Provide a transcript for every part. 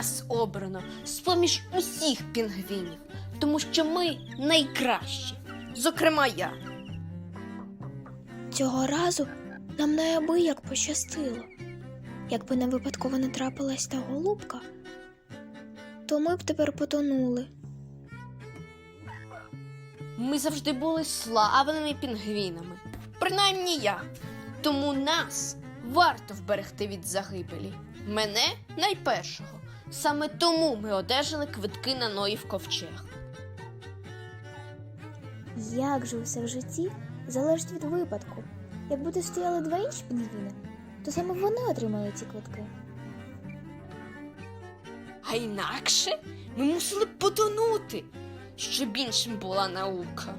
нас обрано з-поміж усіх пінгвінів, тому що ми найкращі. Зокрема, я. Цього разу нам неабияк пощастило. Якби не випадково не трапилась та голубка, то ми б тепер потонули. Ми завжди були славними пінгвінами. Принаймні я. Тому нас варто вберегти від загибелі. Мене найпершого. Саме тому ми одержали квитки на Ноїв ковчег. Як же усе в житті залежить від випадку. Якби тут стояли два інші пінгвіни, то саме вони отримали ці квитки. А інакше ми мусили б потонути, щоб іншим була наука.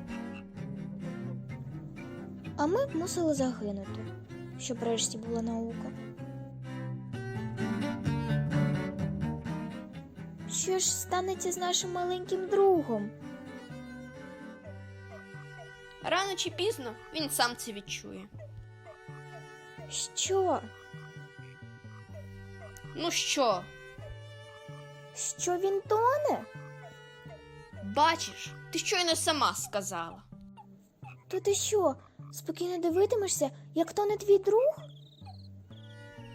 А ми б мусили загинути, щоб врешті була наука. Що ж станеться з нашим маленьким другом? Рано чи пізно він сам це відчує. Що? Ну що, Що він тоне? бачиш, ти щойно сама сказала. То ти що, спокійно дивитимешся, як тоне твій друг?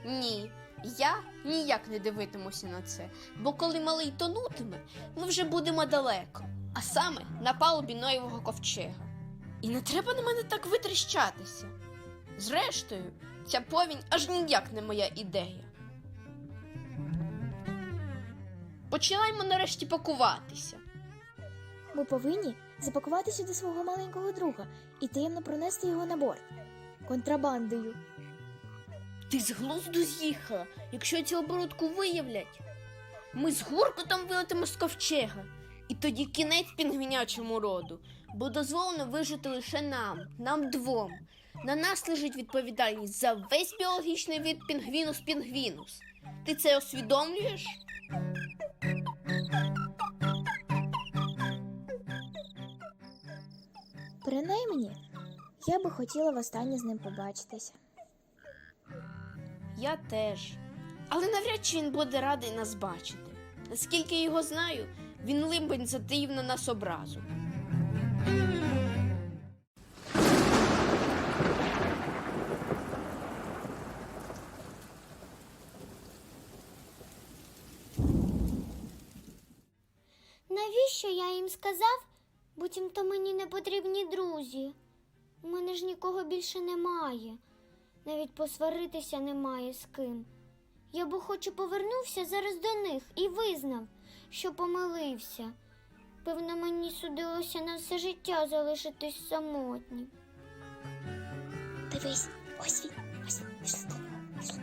Ні, я ніяк не дивитимуся на це, бо коли малий тонутиме, ми вже будемо далеко, а саме на палубі Ноєвого ковчега. І не треба на мене так витріщатися. Зрештою, ця повінь аж ніяк не моя ідея. Починаємо нарешті пакуватися. Ми повинні запакувати сюди свого маленького друга і таємно пронести його на борт контрабандою. Ти з глузду з'їхала, якщо цю оборудку виявлять. Ми з гуркотом вилетимо з ковчега. І тоді кінець пінгвінячому роду, бо дозволено вижити лише нам, нам двом. На нас лежить відповідальність за весь біологічний від пінгвінус пінгвінус. Ти це усвідомлюєш? Принаймні, я би хотіла востаннє з ним побачитися. Я теж. Але навряд чи він буде радий нас бачити. Наскільки його знаю, він лимбень затаїв на нас образу. Навіщо я їм сказав? Буцімто мені не потрібні друзі. У мене ж нікого більше немає. Навіть посваритися немає з ким. Я б хочу повернувся зараз до них і визнав, що помилився. Певно, мені судилося на все життя залишитись самотнім. Дивись, ось він, ось він, до.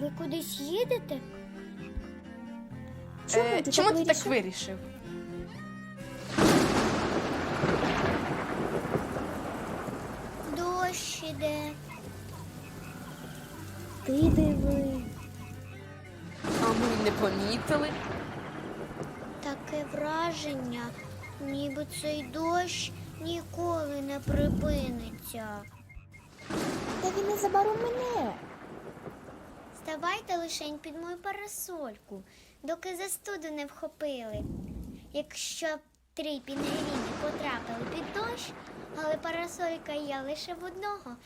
Ви кудись їдете? Чому Е, ти чому так ти так вирішив? Ти диви. А ми не помітили. Таке враження, ніби цей дощ ніколи не припиниться. Та він незабаром мене. Ставайте лишень під мою парасольку, доки застуду не вхопили. Якщо б три пінгвіни потрапили під дощ, але парасолька є лише в одного,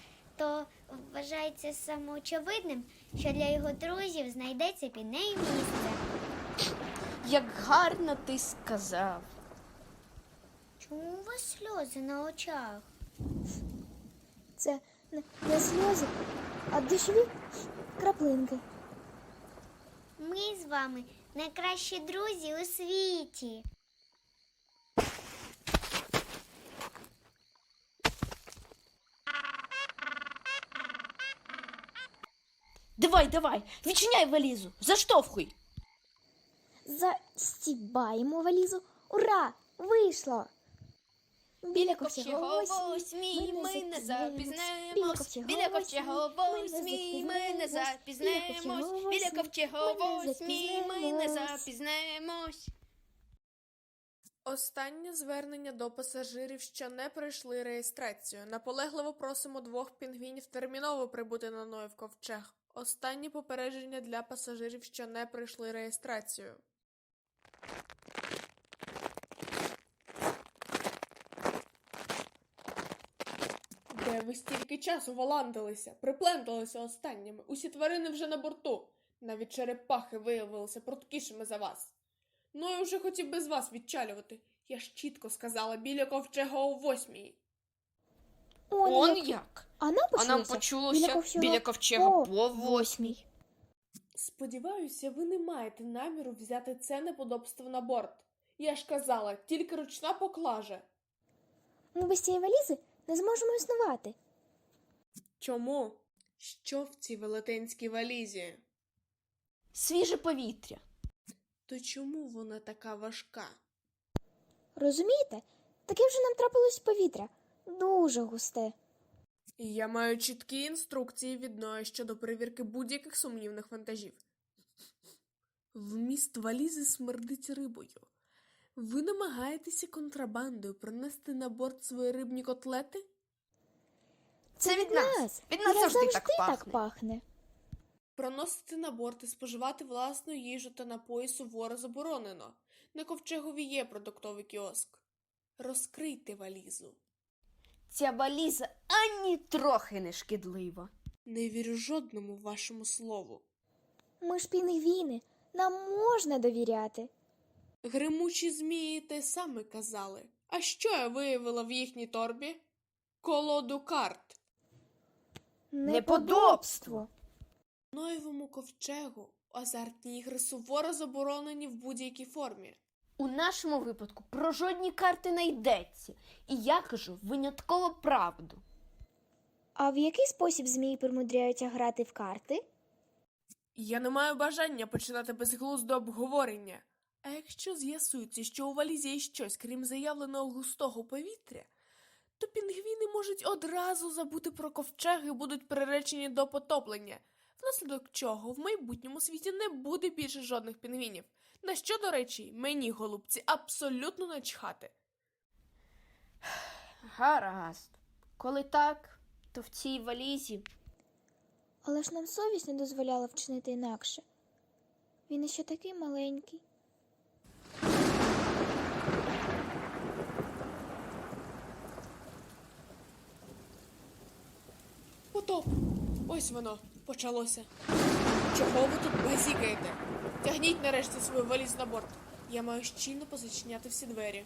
то вважається самоочевидним, що для його друзів знайдеться під нею місце. Як гарно ти сказав. Чому у вас сльози на очах? Це не, не сльози, а дощові краплинки. Ми з вами найкращі друзі у світі. Давай, давай, відчиняй валізу, заштовхуй. Застібаємо валізу. Ура! Вийшло! Біля ковчегової смій ми не запізнаємось. Біля ковчегової смій ми не запізнаємось. Біля ковчегової смій ми не запізнаємось. Останнє звернення до пасажирів, що не пройшли реєстрацію. Наполегливо просимо двох пінгвінів терміново прибути на Ноїв ковчег. Останні попередження для пасажирів, що не пройшли реєстрацію. Де ви стільки часу валандилися, припленталися останніми. Усі тварини вже на борту. Навіть черепахи виявилися пруткішими за вас. Ну я вже хотів без вас відчалювати. Я ж чітко сказала біля ковчега о восьмій. Он, Он як. Як? А нам А нам почулося почулося ковчега біля ковчега по восьмій. Сподіваюся, ви не маєте наміру взяти це неподобство на борт. Я ж казала, тільки ручна поклажа. Ми без цієї валізи не зможемо існувати. Чому? Що в цій велетенській валізі? Свіже повітря. То чому вона така важка? Розумієте? Таке вже нам трапилось повітря. Дуже густе. Я маю чіткі інструкції від Ноя щодо перевірки будь-яких сумнівних вантажів. Вміст валізи смердить рибою. Ви намагаєтеся контрабандою принести на борт свої рибні котлети? Це від нас. Від нас Я завжди завжди так так пахне. пахне. Проносити на борт і споживати власну їжу та напої суворо заборонено. На ковчегові є продуктовий кіоск. Розкрийте валізу. Ця валіза ані трохи не шкідлива. Не вірю жодному вашому слову. Ми ж пінгвіни. Нам можна довіряти. Гримучі змії те саме казали. А що я виявила в їхній торбі? Колоду карт. Неподобство. Ноєвому ковчегу азартні ігри суворо заборонені в будь-якій формі. У нашому випадку про жодні карти не йдеться. І я кажу винятково правду. А в який спосіб змії примудряються грати в карти? Я не маю бажання починати безглуздо обговорення. А якщо з'ясується, що у валізі є щось, крім заявленого густого повітря, то пінгвіни можуть одразу забути про ковчег і будуть приречені до потоплення, внаслідок чого в майбутньому світі не буде більше жодних пінгвінів. На що, до речі, мені, голубці, абсолютно начхати. Гаразд. Коли так, то в цій валізі Але ж нам совість не дозволяла вчинити інакше. Він іще такий маленький. Потоп! Ось воно, почалося. Чого ви тут базікаєте? Тягніть нарешті свою валіз на борт. Я маю щільно позачиняти всі двері.